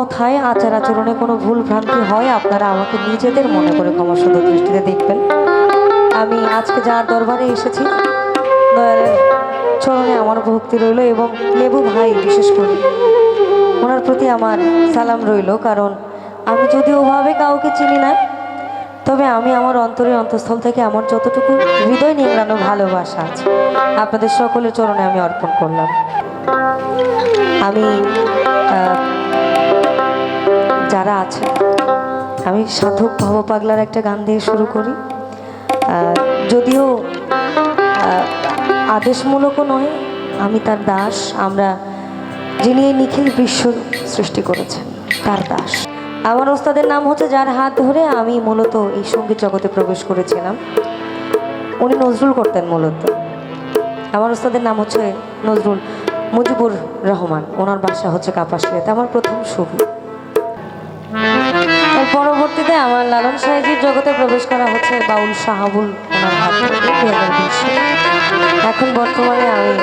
কথায় আচার আচরণে কোনো ভুল ভ্রান্তি হয়, আপনারা আমাকে নিজেদের মনে করে ক্ষমাসুন্দর দৃষ্টিতে দেখবেন। আমি আজকে যার দরবারে এসেছি চরণে আমার ভক্তি রইল এবং লেবু ভাই বিশেষ করে, ওনার প্রতি আমার সালাম রইল, কারণ আমি যদি ওভাবে কাউকে চিনি না, তবে আমি আমার অন্তরের অন্তঃস্থল থেকে আমার যতটুকু হৃদয় নিংড়ানো ভালোবাসা আছে, আপনাদের সকলের চরণে আমি অর্পণ করলাম। আমি যারা আছে, আমি সাধক ভব পাগলার একটা গান দিয়ে শুরু করি। যদিও আদেশমূলকও নয়, আমি তার দাস, আমরা যিনি এই নিখিল বিশ্ব সৃষ্টি করেছেন, তার দাস। আমার ওস্তাদের নাম হচ্ছে, যার হাত ধরে আমি মূলত এই সংগীত জগতে প্রবেশ করেছিলাম। উনি নজরুল করতেন মূলত। আমার ওস্তাদের নাম হচ্ছে নজরুল মুজিবুর রহমান। ওনার বাসা হচ্ছে কাপাসিয়াতে। আমার প্রথম এর পরবর্তীতে আমার লালন সাহেজির জগতে প্রবেশ করা হচ্ছে বাউল শাহাবুল। এখন বর্তমানে আমি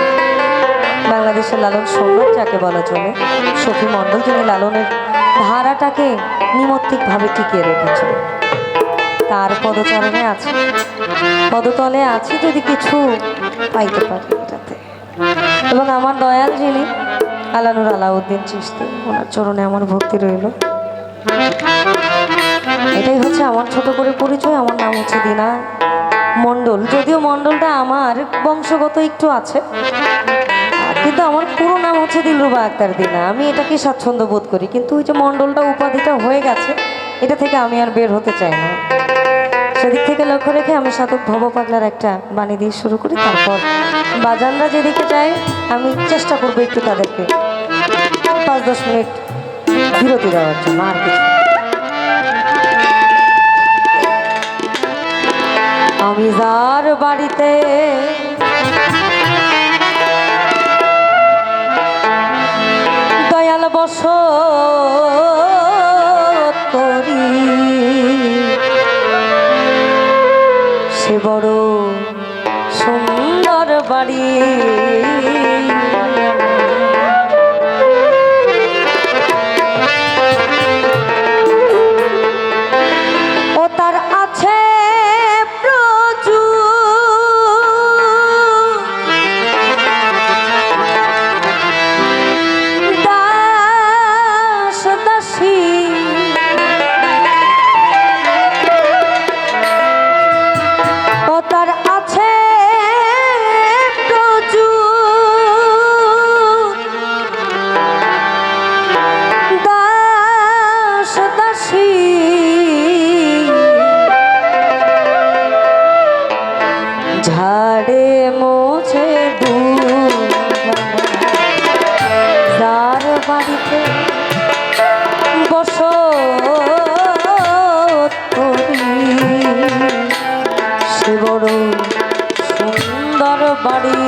বাংলাদেশের লালন সম্রাট যাকে বলা চলে সফি মণ্ডল, যিনি লালনের ধারাটাকে নিমত্তিকভাবে টিকিয়ে রেখেছেন। তার পদচরণে আছে, পদতলে আছে যদি কিছু পাইতে পারি এটাতে। এবং আমার দয়াল যিনি, আলানুর আলাউদ্দিন চিস্তি ওনার চরণে আমার ভক্তি রইল। এটাই হচ্ছে আমার ছোট করে পরিচয়, আমার নাম হচ্ছে দিনা মণ্ডল। যদিও মণ্ডলটা আমার বংশগত একটু আছে, কিন্তু আমার পুরো নাম হচ্ছে দিলরুবা আক্তার দিনা। আমি এটাকে স্বাচ্ছন্দ্য বোধ করি, কিন্তু ওই যে মণ্ডলটা উপাধিটা হয়ে গেছে, এটা থেকে আমি আর বের হতে চাই না। সেদিক থেকে লক্ষ্য রেখে আমি সাধক ভব পাগলার একটা বাণী দিয়ে শুরু করি, তারপর বাজানরা যেদিকে যায়, আমি চেষ্টা করব একটু তাদেরকে পাঁচ দশ মিনিট বিরতি দেওয়ার জন্য, আর কিছু আমি যার বাড়িতে দয়াল বস করি সে বড় সুন্দর বাড়ি। মোছে যার বাড়িতে বসো সে বড় সুন্দর বাড়ি।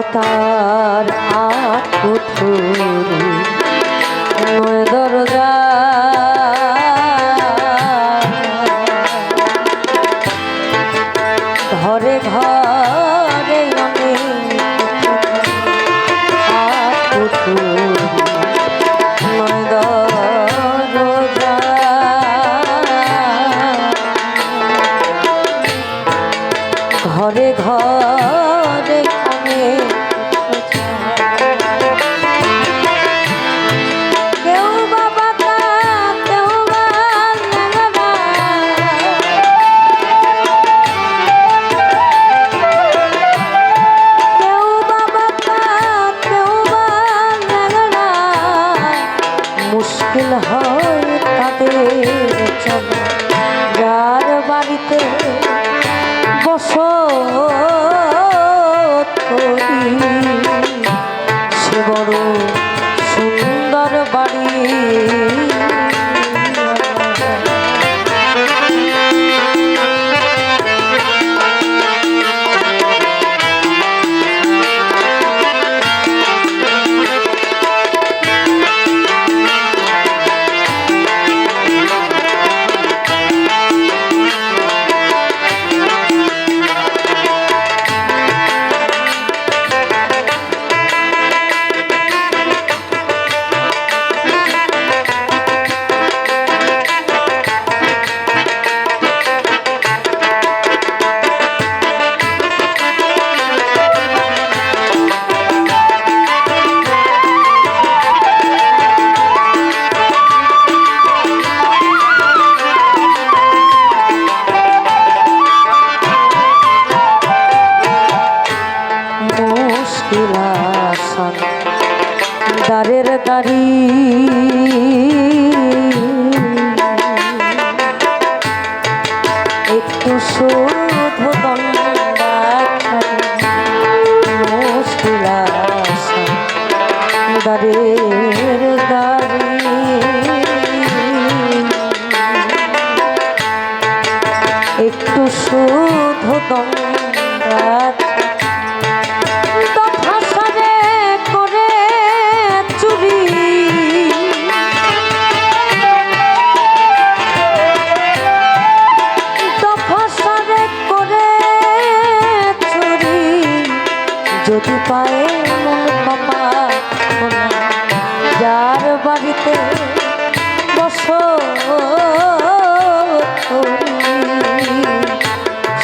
তার আট নয় দরজা। ঘরে ঘরে অনেক আট নয় দরজা। ঘরে ঘরে হয় তাদের চলো। যার বাড়িতে বসত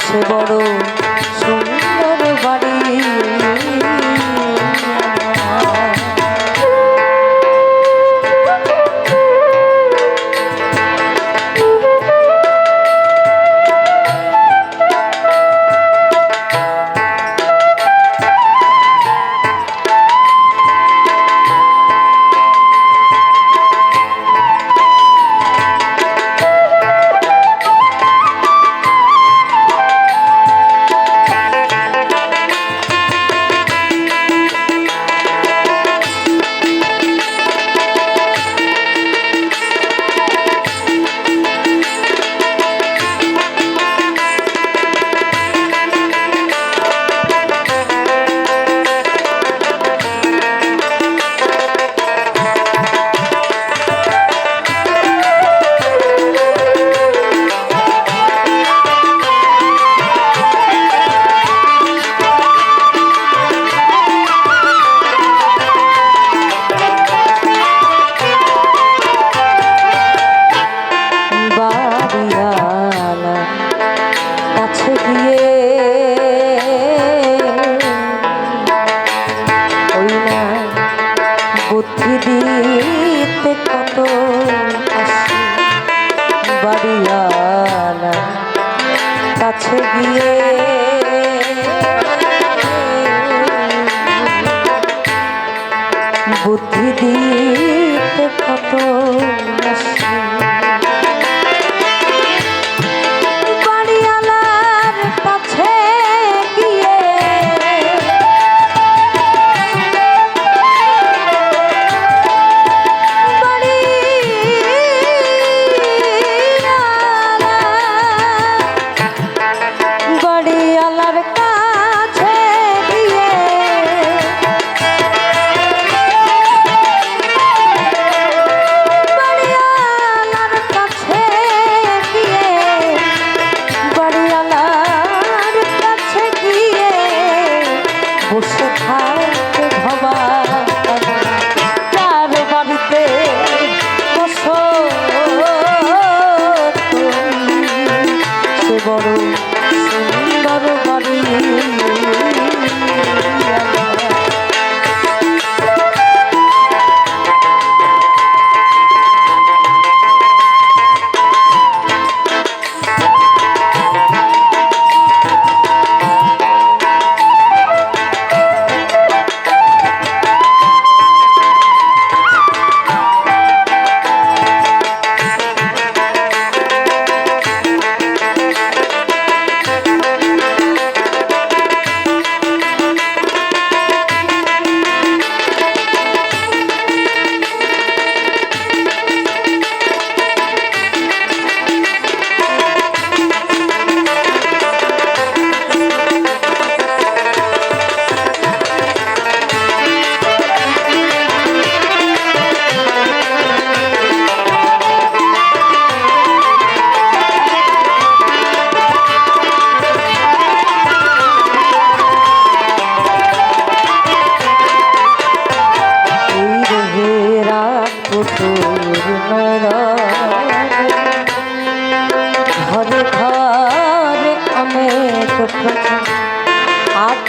সে বড়।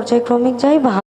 পর্যায়ক্রমিক যাই ভা-